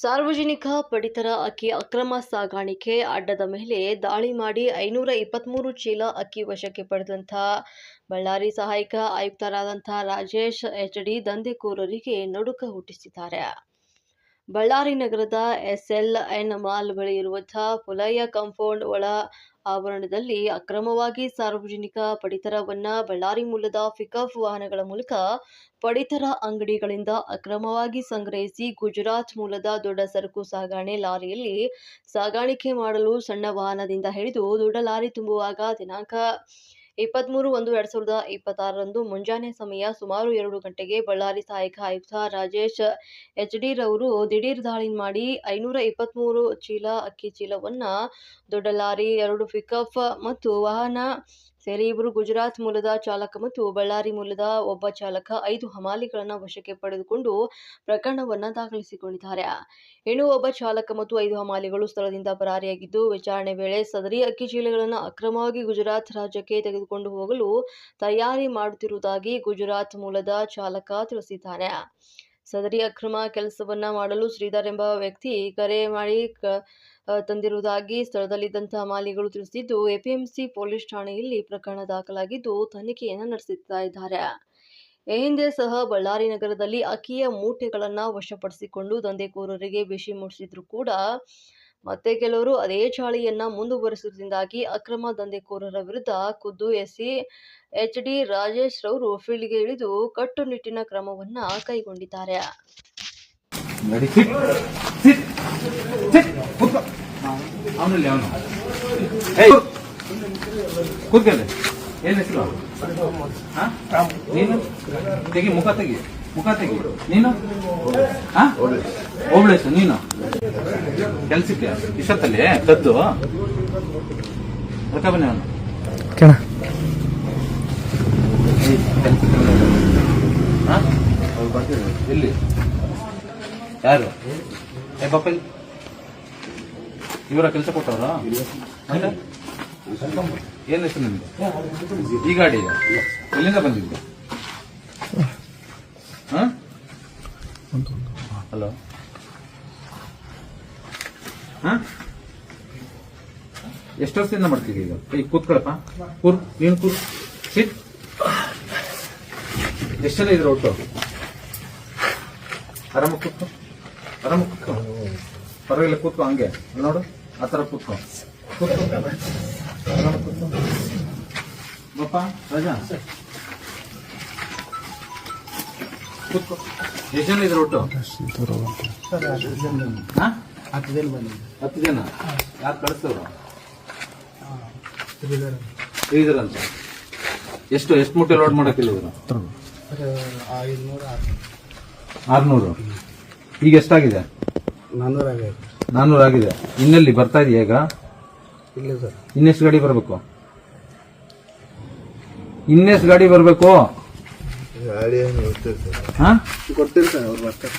ಸಾರ್ವಜನಿಕ ಪಡಿತರ ಅಕ್ಕಿ ಅಕ್ರಮ ಸಾಗಾಣಿಕೆ ಅಡ್ಡದ ಮೇಲೆ ದಾಳಿ ಮಾಡಿ ಐನೂರ ಇಪ್ಪತ್ತ್ಮೂರು ಚೀಲ ಅಕ್ಕಿ ವಶಕ್ಕೆ ಪಡೆದಂಥ ಬಳ್ಳಾರಿ ಸಹಾಯಕ ಆಯುಕ್ತರಾದಂಥ ರಾಜೇಶ್ ಎಚ್ ಡಿ ದಂಧೆಕೋರರಿಗೆ ನಡುಕ ಹುಟ್ಟಿಸಿದ್ದಾರೆ. ಬಳ್ಳಾರಿ ನಗರದ ಎಸ್ಎಲ್ಎನ್ ಮಾಲ್ ಬಳಿ ಇರುವಂಥ ಪುಲಯ್ಯ ಕಾಂಪೌಂಡ್ ಒಳ ಆವರಣದಲ್ಲಿ ಅಕ್ರಮವಾಗಿ ಸಾರ್ವಜನಿಕ ಪಡಿತರವನ್ನ ಬಳ್ಳಾರಿ ಮೂಲದ ಪಿಕಪ್ ವಾಹನಗಳ ಮೂಲಕ ಪಡಿತರ ಅಂಗಡಿಗಳಿಂದ ಅಕ್ರಮವಾಗಿ ಸಂಗ್ರಹಿಸಿ ಗುಜರಾತ್ ಮೂಲದ ದೊಡ್ಡ ಸರಕು ಸಾಗಣೆ ಲಾರಿಯಲ್ಲಿ ಸಾಗಾಣಿಕೆ ಮಾಡಲು ಸಣ್ಣ ವಾಹನದಿಂದ ಹಿಡಿದು ದೊಡ್ಡ ಲಾರಿ ತುಂಬುವಾಗ ದಿನಾಂಕ ಇಪ್ಪತ್ತ್ಮೂರು ಒಂದು ಎರಡು ಸಾವಿರದ ಇಪ್ಪತ್ತಾರರಂದು ಮುಂಜಾನೆ ಸಮಯ ಸುಮಾರು ಎರಡು ಗಂಟೆಗೆ ಬಳ್ಳಾರಿ ಸಹಾಯಕ ಆಯುಕ್ತ ರಾಜೇಶ್ ಎಚ್ ಡಿ ರವರು ದಿಢೀರ್ ದಾಳಿ ಮಾಡಿ ಐನೂರ ಇಪ್ಪತ್ತ್ಮೂರು ಚೀಲ ಅಕ್ಕಿ ಚೀಲವನ್ನ ದೊಡ್ಡ ಲಾರಿ ಎರಡು ಪಿಕಪ್ ಮತ್ತು ವಾಹನ ಸೇರಿ ಇಬ್ಬರು ಗುಜರಾತ್ ಮೂಲದ ಚಾಲಕ ಮತ್ತು ಬಳ್ಳಾರಿ ಮೂಲದ ಒಬ್ಬ ಚಾಲಕ ಐದು ಹಮಾಲಿಗಳನ್ನು ವಶಕ್ಕೆ ಪಡೆದುಕೊಂಡು ಪ್ರಕರಣವನ್ನು ದಾಖಲಿಸಿಕೊಂಡಿದ್ದಾರೆ. ಇನ್ನು ಒಬ್ಬ ಚಾಲಕ ಮತ್ತು ಐದು ಹಮಾಲಿಗಳು ಸ್ಥಳದಿಂದ ಪರಾರಿಯಾಗಿದ್ದು, ವಿಚಾರಣೆ ವೇಳೆ ಸದರಿ ಅಕ್ಕಿ ಚೀಲಗಳನ್ನು ಅಕ್ರಮವಾಗಿ ಗುಜರಾತ್ ರಾಜ್ಯಕ್ಕೆ ತೆಗೆದುಕೊಂಡು ಹೋಗಲು ತಯಾರಿ ಮಾಡುತ್ತಿರುವುದಾಗಿ ಗುಜರಾತ್ ಮೂಲದ ಚಾಲಕ ತಿಳಿಸಿದ್ದಾನೆ ಸದರಿ ಅಕ್ರಮ ಕೆಲಸವನ್ನ ಮಾಡಲು ಶ್ರೀಧರ್ ಎಂಬ ವ್ಯಕ್ತಿ ಕರೆ ಮಾಡಿ ತಂದಿರುವುದಾಗಿ ಸ್ಥಳದಲ್ಲಿದ್ದಂತಹ ಮಾಲಿಗಳು ತಿಳಿಸಿದ್ದು, ಎಪಿಎಂಸಿ ಪೊಲೀಸ್ ಠಾಣೆಯಲ್ಲಿ ಪ್ರಕರಣ ದಾಖಲಾಗಿದ್ದು ತನಿಖೆಯನ್ನು ನಡೆಸುತ್ತಾ ಇದ್ದಾರೆ. ಈ ಹಿಂದೆ ಸಹ ಬಳ್ಳಾರಿ ನಗರದಲ್ಲಿ ಅಕ್ಕಿಯ ಮೂಟೆಗಳನ್ನು ವಶಪಡಿಸಿಕೊಂಡು ದಂಧೆಕೋರರಿಗೆ ಬಿಸಿ ಮೂಡಿಸಿದ್ರು ಕೂಡ ಮತ್ತೆ ಕೆಲವರು ಅದೇ ಚಾಳಿಯನ್ನ ಮುಂದುವರಿಸುವುದರಿಂದಾಗಿ ಅಕ್ರಮ ದಂಧೆಕೋರರ ವಿರುದ್ಧ ಖುದ್ದು ಎಸ್ಸಿ ಎಚ್ ಡಿ ರಾಜೇಶ್ ರವರು ಫೀಲ್ಡ್ಗೆ ಇಳಿದು ಕಟ್ಟುನಿಟ್ಟಿನ ಕ್ರಮವನ್ನ ಕೈಗೊಂಡಿದ್ದಾರೆ. ಏನ್ ಹೆಸರು? ತೆಗಿ, ಮುಖ ತೆಗಿ. ಮುಖ ತೆಗಿ ನೀನು? ಹಾ? ಓಬಳೇಶ್ ನೀನು. ಕೆಲ್ಸಕ್ಕೆ? ಇಷ್ಟತ್ತಲ್ಲಿ ಕದ್ದು ಅದಕ್ಕೆ ಬನ್ನಿ ಅವನು? ಎಲ್ಲಿ? ಯಾರು? ಏ ಪಾಪ. ಇವರ ಕೆಲಸ ಕೊಟ್ಟವ್ರ? ಏನ್ ಹೆಸರು ನಿಮ್ದು? ಈ ಗಾಡಿ ಎಲ್ಲಿಂದ ಬಂದಿದ್ದು? ಹಲೋ ಎಷ್ಟು ವರ್ಷದಿಂದ ಮಾಡ್ತೀವಿ ಈಗ? ಈಗ ಕೂತ್ಕೊಳಪ್ಪ ಕೂರ್, ನೀನು ಕೂರ್ ಸಿಟ್. ಎಷ್ಟು ಇದ್ರ ಒಟ್ಟು? ಆರಾಮ ಕೂತ್ಕೊ. ಆರಾಮ ಕೂತ್ಕೋ. ಪರವಾಗಿಲ್ಲ, ಕೂತ್ಕೊ ಹಂಗೆ. ನೋಡು, ಆ ಥರ ಕೂತ್ಕೋ. ಕೂತ್ಕೋ. ಆರಾಮ ಬಪ್ಪ, ರಾಜಾ. ಎಷ್ಟು ಜನ ಇದ್ರ ಒಟ್ಟು? ಹತ್ತು ಜನ ಹತ್ತು ಜನ. ಯಾರು ಕಳಿಸ್ತವ್ರು? ಅಂತ ಎಷ್ಟು ಎಷ್ಟು ಮೂಟೆ ಲೋಡ್ ಮಾಡಕ್ಕಿಲ್ಲ ಇವರು ಆರ್ನೂರು. ಈಗ ಎಷ್ಟಾಗಿದೆ? ನಾನ್ನೂರು ಆಗಿದೆ ಇನ್ನೆಲ್ಲಿ ಬರ್ತಾ ಇದೆಯಾ ಈಗ? ಇಲ್ಲ ಸರ್. ಇನ್ನೆಷ್ಟು ಗಾಡಿ ಬರಬೇಕು? ಇನ್ನೆಷ್ಟು ಗಾಡಿ ಬರಬೇಕು ಗಾಡಿ ಏನು ಹೋಗ್ತೀವಿ ಸರ್ ಹಾ? ಸರ್ ಅವ್ರು ಬರ್ತಾರೆ.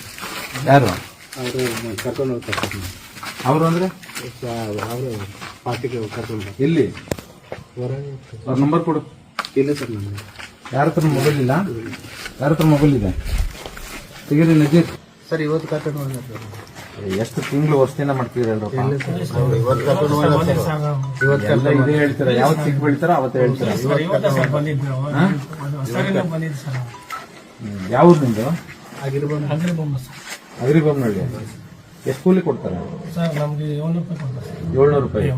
ಯಾರು? ಅವರು ಕರ್ಕೊಂಡು ಹೋಗ್ತಾರೆ ಅವರು ಅಂದ್ರೆ? ಅವರು ಪಾರ್ಟಿಗೆ ಕರ್ಕೊಂಡು ಎಲ್ಲಿ? ಅವ್ರ ನಂಬರ್ ಕೊಡು. ಇಲ್ಲ ಸರ್ ನಮಗೆ. ಯಾರ ಹತ್ರ ಮೊಬೈಲ್ ಇಲ್ಲ? ಯಾರ ಹತ್ರ ಮೊಬೈಲ್ ಇದೆ? ತೆಗೀರಿ ನಜೀರ್. ಸರ್ ಇವತ್ತು ಕರ್ಕೊಂಡು ಹೋಗ್ತಾರೆ ಎಷ್ಟು ತಿಂಗಳು ವರ್ಷದಿಂದ ಮಾಡ್ತೀರಾ ಇಲ್ಲ ಸರ್ ಅವ್ರು ಇವತ್ತು ಕರ್ಕೊಂಡು ಸರ್. ಇವತ್ತು ಎಲ್ಲ ಇದೇ ಹೇಳ್ತೀರಾ? ಯಾವತ್ತು ಸಿಗ್ಬಿಡ್ತಾರ ಅವತ್ತು ಹೇಳ್ತೀರಾ? ಹಾ? ಹ್ಮ್. ಯಾವ ಊರು ನಿಮ್ದು ಸರ್. ಅಗ್ರಿಬೊಮ್ಮನಹಳ್ಳಿ ಎಷ್ಟು ಕೂಲಿ ಕೊಡ್ತಾರೆ? ಸರ್ ನಮಗೆ ಏಳ್ನೂರು ರೂಪಾಯಿ ಕೊಡ್ತಾರೆ ಸರ್. ಏಳ್ನೂರು ರೂಪಾಯಿ.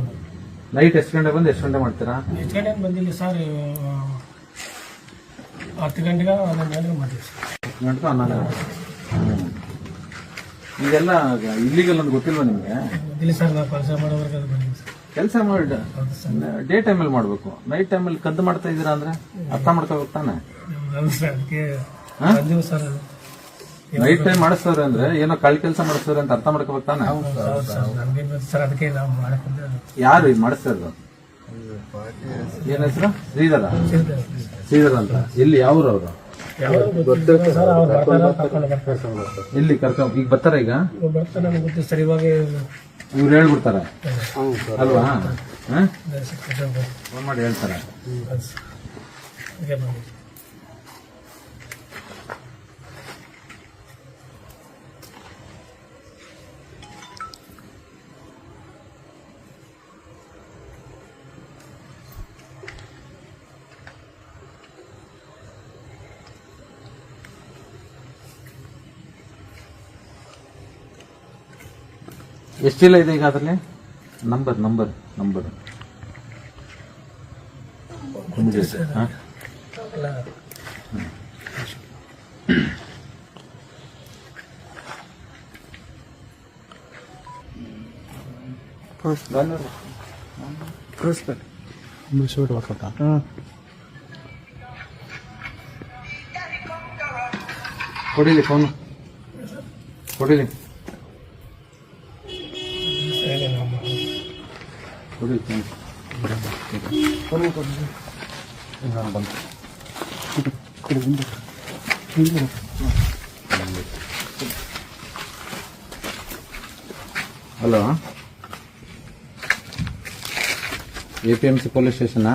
ನೈಟ್ ಎಷ್ಟು ಗಂಟೆ ಬಂದು ಎಷ್ಟು ಗಂಟೆ ಮಾಡ್ತೀರಾ? ಎಷ್ಟು ಗಂಟೆ ಬಂದಿಲ್ಲ ಸರ್ ಹತ್ತು ಗಂಟೆಗೆ ಹನ್ನೊಂದು ಗಂಟೆಗೆ ಬಂದಿವಿ ಸರ್. ಗಂಟೆ ಹನ್ನೊಂದು ಗಂಟೆ. ಹ್ಮ್. ಇದೆಲ್ಲ ಇಲ್ಲಿಗಲ್ ಅಂತ ಗೊತ್ತಿಲ್ವಾ ನಿಮಗೆ? ಬಂದಿಲ್ಲ ಸರ್ ನಾವು ಕೆಲಸ ಮಾಡೋವರೆಗೆ ಅದು ಸರ್. ಕೆಲಸ ಮಾಡಿ ಡೇ ಟೈಮಲ್ಲಿ ಮಾಡಬೇಕು. ನೈಟ್ ಟೈಮಲ್ಲಿ ಕದ್ದು ಮಾಡ್ತಾ ಇದ್ದೀರಾ ಅಂದ್ರೆ ಅರ್ಥ ಮಾಡ್ಕೋಬೇಕು ತಾನೆ? ನೈಟ್ ಟೈಮ್ ಮಾಡಿಸ್ತಾರೆ ಅಂದ್ರೆ ಏನೋ ಕಳ್ ಕೆಲಸ ಮಾಡಿಸ್ತಾರೆ ಅಂತ ಅರ್ಥ ಮಾಡ್ಕೋಬೇಕು ತಾನೆ? ಯಾರು ಇದು ಮಾಡಿಸ್ತಾ ಇರೋದು? ಏನ್ ಹೆಸರು? ಶ್ರೀಧರ. ಶ್ರೀಧರ. ಅಂತ. ಇಲ್ಲಿ ಯಾವ್ರು ಅವರು? ಬರ್ತಾರೆ ಕರ್ಕೊಂಡು ಈಗ ಬರ್ತಾರ ಈಗ? ಇವ್ರು ಹೇಳ್ಬಿಡ್ತಾರೆ? ಅಲ್ವಾ? ಫೋನ್ ಮಾಡಿ ಹೇಳ್ತಾರೆ? ಅದಕ್ಕೆ ಬಂದಿವಿ ಎಷ್ಟು ಚೀಲ ಇದೆ ಈಗ ಅದರಲ್ಲಿ? ನಂಬರ್ ನಂಬರ್ ನಂಬರ್ ಹಾಂ? ಎಲ್ಲ ಕೊಡಿಲಿ ಫೋನು ಕೊಡಿಲಿ ಸರಿ ನಮ್ಮ ಕೊಡಿ hello? A P M C police ಸ್ಟೇಷನಾ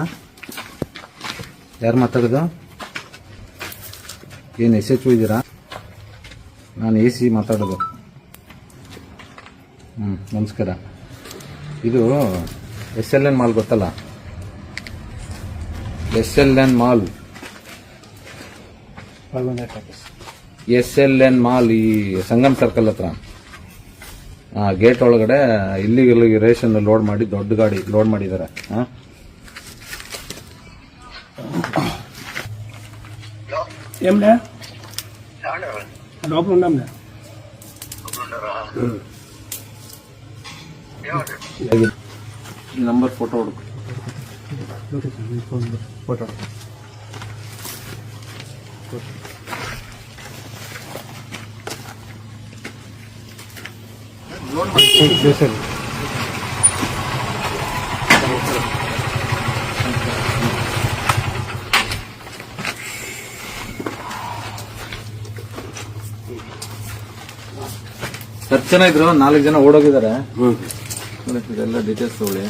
ಯಾರು ಮಾತಾಡೋದು? ಏನು ಎಸ್ ಎಚ್ ಇದ್ದೀರಾ? ನಾನು ಎ ಸಿ ಮಾತಾಡೋದು. ಹ್ಞೂ ನಮಸ್ಕಾರ. ಇದು ಎಸ್ ಎಲ್ ಎನ್ ಮಾಲ್ ಗೊತ್ತಲ್ಲ? S L N mall S L N mall ಈ ಸಂಗಮ್ ಸರ್ಕಲ್ ಹತ್ರ ಆ ಗೇಟ್ ಒಳಗಡೆ ಇಲ್ಲಿಗೆ ಇಲ್ಲಿಗೆ ರೇಷನ್ ಲೋಡ್ ಮಾಡಿ ದೊಡ್ಡ ಗಾಡಿ ಲೋಡ್ ಮಾಡಿದ್ದಾರೆ ಹಾಂ ఏమిలే లోపల Look at the on the water. ಚೆನ್ನಾಗಿದ್ರು. ನಾಲ್ಕು ಜನ ಓಡೋಗಿದ್ದಾರೆ. ಎಲ್ಲ ಡೀಟೇಲ್ಸ್ ತಗೊಳ್ಳಿ.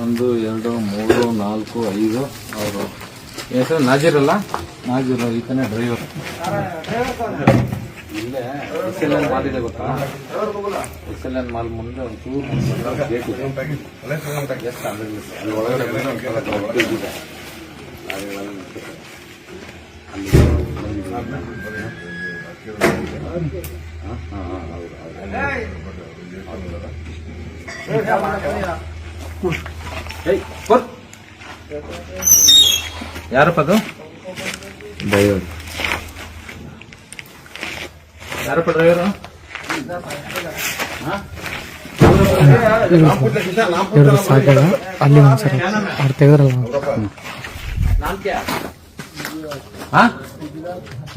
ಒಂದು ಎರಡು ಮೂರು ನಾಲ್ಕು ಐದು ಅವರು ಹೆಸರು ನಾಜಿರಲ್ಲ ಈ ಈತನೇ ಡ್ರೈವರ್ ಇಲ್ಲೇ ಎಸ್ ಎಲ್ ಎನ್ ಮಾಲ್ ಇದೆ ಗೊತ್ತಾ? ಎಸ್ ಎಲ್ ಎನ್ ಮಾಲ್ ಮುಂದೆ ಒಂದು ಚೂರು ಗೇಟ್ ಹೌದು ಹೌದು ಅಲ್ಲಿ ಹೌದು ಒಳಗಡೆ ಹೌದು ಹೌದು. ಹೌದು ಹೌದು ಹೌದು. ಹೌದು ಹೌದು, ಹೌದು. ಯಾರಪ್ಪ ಅದು ಡ್ರೈವರ್ ಯಾರಪ್ಪ ಡ್ರೈವರು ಎರಡು ಸಾಕಾಗ ಅಲ್ಲಿ ಒಂದ್ಸರಿ ಅವ್ರು ತೆಗೆದ್ರಲ್ಲ नाम क्या हाँ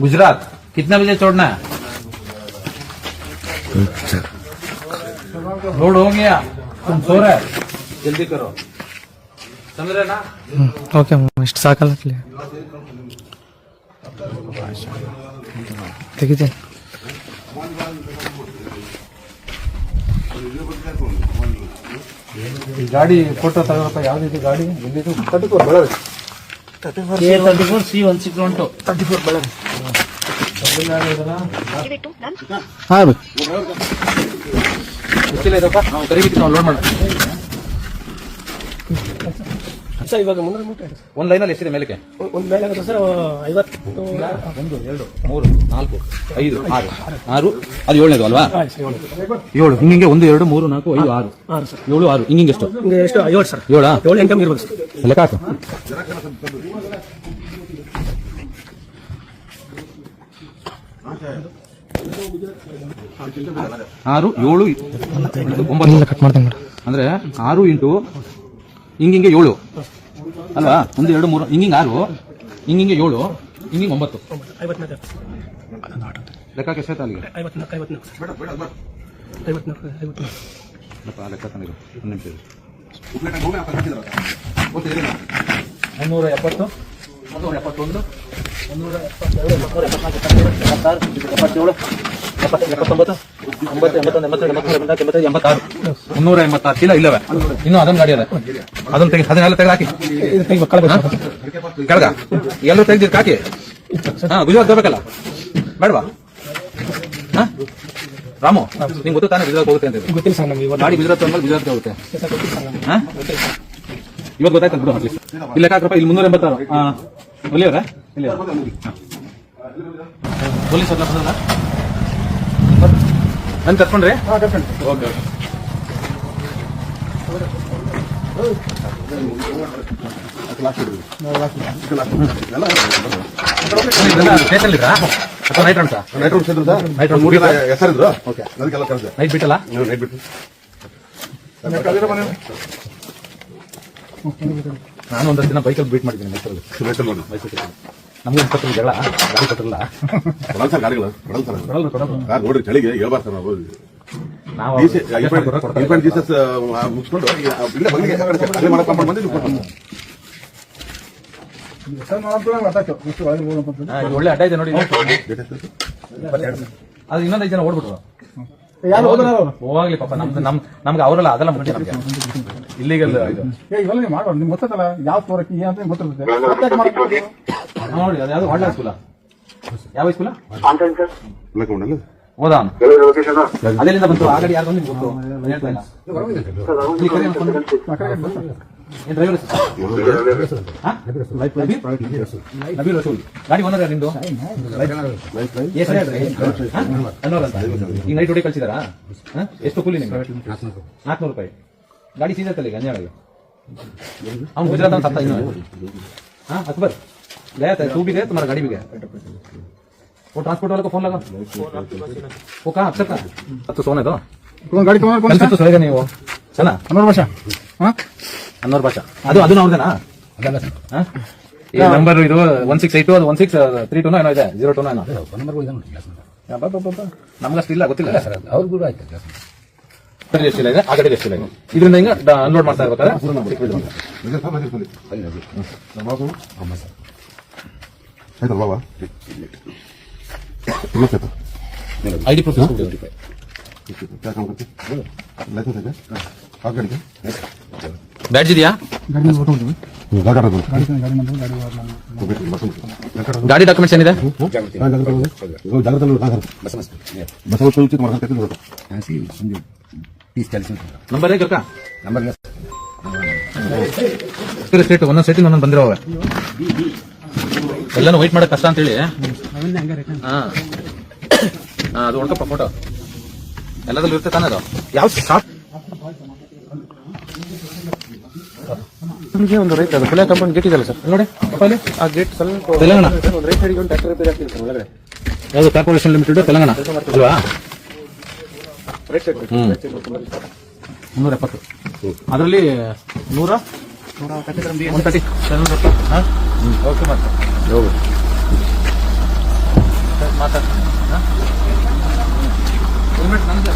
गुजरात कितना बजे छोड़ना है लोड हो गया तुम सो रहे जल्दी करो समझ रहे ना ಹ್ಞೂ ಓಕೆ ಇಷ್ಟು ಸಾಕಲ್ಲ ತೆಗಿತೀನಿ. ಈ ಗಾಡಿ ಫೋಟೋ ತಗೋಪ್ಪ ಯಾವ್ದಿದೆ ಗಾಡಿ? ಎಲ್ಲಿದು? ತರ್ಟಿ ಫೋರ್ ಬೆಳಗ್ಗೆ thirty four C one six one two thirty four ಬೆಳಗ್ಗೆ ಹಾಂ ಬೇಕು ಗೊತ್ತಿಲ್ಲ ಇದಪ್ಪ. ನಾವು ಕರಿಬಿಟ್ಟು ನಾವು ಲೋಡ್ ಮಾಡಿ ಸರ್ ಇವಾಗ ಮುನ್ನೂರ ಮೀಟರ್ ಒಂದ್ ಲೈನಲ್ಲಿ ಎಷ್ಟಿದೆ ಮೇಲಕ್ಕೆ? ಒಂದು ಮೇಲೆ ಆಗುತ್ತೆ ಸರ್ ಐವತ್ತು. ಒಂದು ಎರಡು ಮೂರು ನಾಲ್ಕು ಐದು ಆರು. ಆರು ಅದು ಏಳನೇದು ಅಲ್ವಾ? ಏಳು ಹಿಂಗೆ ಒಂದು ಎರಡು ಮೂರು ನಾಲ್ಕು ಐದು ಆರು. ಆರು ಸರ್. ಏಳು ಆರು ಹಿಂಗೆ ಎಷ್ಟು? ಹಿಂಗೆ ಎಷ್ಟು? ಏಳು ಸರ್. ಏಳಾ? ಏಳು ಎಂಟು ಇರ್ಬೋದು ಸರ್ ಲೆಕ್ಕ ಹಾಕು. ಆರು ಏಳು ಒಂಬತ್ತು. ಕಟ್ ಮಾಡ್ತೀನಿ ಅಂದ್ರೆ ಆರು ಇಂಟು ಹಿಂಗಿಂಗೆ ಏಳು. ಅಲ್ವಾ? ಒಂದು, ಎರಡು, ಮೂರು, ಹಿಂಗಿಂಗೆ ಆರು, ಹಿಂಗಿಂಗೆ ಏಳು ಹಿಂಗ ಒಂಬತ್ತು. ಐವತ್ನಾಲ್ಕು ಲೆಕ್ಕ ಎಷ್ಟಾಯ್ತು ಅಲ್ಲಿಗೆ. ಲೆಕ್ಕ ತಂದಿರು ಒಂದು ನಿಮಿಷ. ಮುನ್ನೂರ ಎಪ್ಪತ್ತು. ಮುನ್ನೂರ ಎಪ್ಪತ್ತೊಂದು. ಮುನ್ನೂರ ಎಪ್ಪತ್ತೆರಡು, ಮುನ್ನೂರ ಎಪ್ಪತ್ನಾಲ್ಕು ಎಪ್ಪತ್ತೇಳು. ಮುನ್ನೂರ ಎಂಬತ್ತಾರು ಚೀಲ ಇಲ್ಲವೇ. ಇನ್ನೂ ಅದೊಂದು ಗಾಡಿ ಅದ ಅದನ್ನ ತೆಗಿ ಅದನ್ನೆಲ್ಲ ತೆಗೆದಾಕಿ. ಕೆಳಗ? ಎಲ್ಲರೂ ತೆಗ್ದಿರ್ ಹಾಕಿ ಹಾ ಗುಜರಾತ್ ಹೋಗ್ಬೇಕಲ್ಲ ಬೇಡವಾ? ಹಾ? ರಾಮು ನಿಮ್ಗೆ ಗೊತ್ತು ತಾನೇ ಗುಜರಾತ್ ಹೋಗುತ್ತೆ ಅಂತ ಇದು. ಗೊತ್ತಿಲ್ಲ ಸರ್ ನಮ್ಗೆ ಗಾಡಿ ಗುಜರಾತ್ ಬಂದ್ಮೇಲೆ ಗುಜರಾತ್ ಹೋಗುತ್ತೆ. ಹಾ? ಇವತ್ತು ಗೊತ್ತಾಯ್ತು ಬಿಡು ಅಟ್ಲೀಸ್ಟ್. ಇಲ್ಲಿ ಲೆಕ್ಕ ಹಾಕ್ರಪ್ಪ ಇಲ್ಲಿ ಮುನ್ನೂರ ಎಂಬತ್ತಾರು ಒಲಿಯವರ? ಇಲ್ಲಿ ಪೊಲೀಸ್ ನನ್ ಕರ್ಕೊಂಡ್ರಿ ಓಕೆ ನೈಟ್ ಬಿಟ್ಟಲ್ಲ? ನೀವು ನೈಟ್ ಬಿಟ್ಟು. ನಾನು ಒಂದಷ್ಟು ದಿನ ಬೈಕಲ್ಲಿ ಬೀಟ್ ಮಾಡಿದ್ದೀನಿ ಮೈಸೂರಲ್ಲಿ ಮೈಸೂರು ಮೈಸೂರು ನಮಗೂ ಇಪ್ಪತ್ತು ಜಗಳ ಗಾಡಿ ಕೊಟ್ಟಿರಲ್ಲ. ಕೊಡಲ್ ಸರ್ ಗಾಡಿಗಳು ಕೊಡಲ್ ಸರ್ ಕೊಡಲ್ಲ ಕೊಡಲ್ಲ ಕಾರ್ ನೋಡ್ರಿ ಚಳಿಗೆ ಹೇಳ್ಬಾರ್ದು ಸರ್ ನಾವು. ನಾವು ಇನ್ಫೆಂಟ್ ಜೀಸಸ್ ಮುಗಿಸ್ಕೊಂಡು ಈಗ ಇಲ್ಲೇ ಬಂದಿಗೆ ಅದೇ ಮಾಡಕ್ ಕಂಪ್ಕೊಂಡು ಬಂದಿದ್ದು ಹಾ, ಇದು ಒಳ್ಳೆ ಅಡ್ಡ ಇದೆ ನೋಡಿ. ಅದು ಇನ್ನೊಂದು ಐದು ಜನ ಓಡ್ಬಿಟ್ರು. ಹೋಗ್ಲಿ ಪಾಪ ನಮ್ದು ನಮ್ ನಮ್ಗೆ ಅವರಲ್ಲ ಅದೆಲ್ಲ ಮುಖ್ಯ ನಮ್ಗೆ. ಇಲ್ಲಿಗಲ್ ಇದು. ಇವೆಲ್ಲ ನೀವು ಮಾಡೋದು ನಿಮ್ಗೆ ಗೊತ್ತಲ್ಲ ಯಾವ ತೋರಕ್ಕೆ ಏನಂತ ಗೊತ್ತಿರುತ್ತೆ. ಸ್ಕೂಲ ಯಾವ ಸ್ಕೂಲ ಬಂತು? ಗಾಡಿ ಯಾರು ಬಂದು ನಿಮ್ಗೆ ಗೊತ್ತು? ಗಾಡಿ ಓನರ್ ಈಗ ನೈಟ್ ಎಷ್ಟು ಕೂಲಿ ನಿಮ್ಗೆ? ನಾಲ್ಕುನೂರು ರೂಪಾಯಿ. ಗಾಡಿ ಸೀಸತ್ತಲ್ಲ ಈಗ ಅವ್ನು ಗುಜರಾತ್ ಅಂತ ಇನ್ನು. ಅಕ್ಬರ್. गया था तू भी गया तुम्हारा गाड़ी भी गया वो ट्रांसपोर्ट वाले को फोन लगा वो कहाँ अक्षर का अब तो सोने दो ಒಂದು ಗಾಡಿ ತಗೊಂಡು कल से तो सोएगा नहीं वो चला ಹನ್ನೊಂದು ವರ್ಷ ಹಾ ಅನ್ನೋರ್ ಭಾಷಾ ಅದು ಅದು ಅವ್ರದೇನಾ ಹಾ? ಈ ನಂಬರ್ ಇದು ಒನ್ ಸಿಕ್ಸ್ ಏಟ್ ಅದು ಒನ್ ಸಿಕ್ಸ್ ತ್ರೀ ಟೂನೋ ಏನೋ ಇದೆ ಜೀರೋ ಟೂನೋ ಏನೋ ನಮ್ಗಷ್ಟು ಇಲ್ಲ ಗೊತ್ತಿಲ್ಲ ಅವ್ರಿಗೂ ಆಯ್ತು ಎಷ್ಟಿಲ್ಲ ಇದೆ ಆ ಕಡೆ ಎಷ್ಟಿಲ್ಲ ಇದೆ ಇದರಿಂದ ಹಿಂಗ ಅನ್ಲೋಡ್ ಮಾಡ್ತಾ ಇರ್ಬೇಕಾದ್ರೆ ಆಯ್ತಲ್ಲ ಬಾಬಾ ಮತ್ತೆ ಐ ಡಿ ಪ್ರೂಫ್ ಬ್ಯಾಡ್ಜ್ ಇದೆಯಾ? ಗಾಡಿ ಡಾಕ್ಯುಮೆಂಟ್ಸ್ ಏನಿದೆ? ನಂಬರ್ ಕಕ್ಕ ನಂಬರ್ ಒಂದೊಂದು ಸೆಟ್ಟಿಂಗ್ ಒಂದೊಂದು ಬಂದಿರೋ ಎಲ್ಲಾನು ವೈಟ್ ಮಾಡಕ್ ಕಷ್ಟ ಅಂತೇಳಿ. ಹೇಳಿ ಹಾ, ಅದು ಹೊಡ್ಕಪ್ಪ ಫೋಟೋ ಎಲ್ಲದಲ್ಲೂ ಇರುತ್ತೆ ತಾನೇ ಅದು? ಯಾವ ಶಾಪ್ ಒಂದು ರೈಟ್ ಅದು. ಪುಲಿಯ ಕಂಪೌಂಡ್ ಗೇಟ್ ಇದೆಯಲ್ಲ ಸರ್? ನೋಡಿ ಅಲ್ಲಿ ಆ ಗೇಟ್ ಸ್ವಲ್ಪ ತೆಲಂಗಾಣ. ಯಾವುದು ಕಾರ್ಪೊರೇಷನ್ ಲಿಮಿಟೆಡ್ ತೆಲಂಗಾಣ? ಅಲ್ವಾ ಮುನ್ನೂರ ಎಪ್ಪತ್ತು ಅದರಲ್ಲಿ ನೂರ? ಒನ್ ತರ್ಟಿ ಸೆವೆನ್ ಓಕೆ ಮತ್ತೆ ಹೋಗು ಮಾತಾಡ ಹೆಲ್ಮೆಟ್ ನಂದು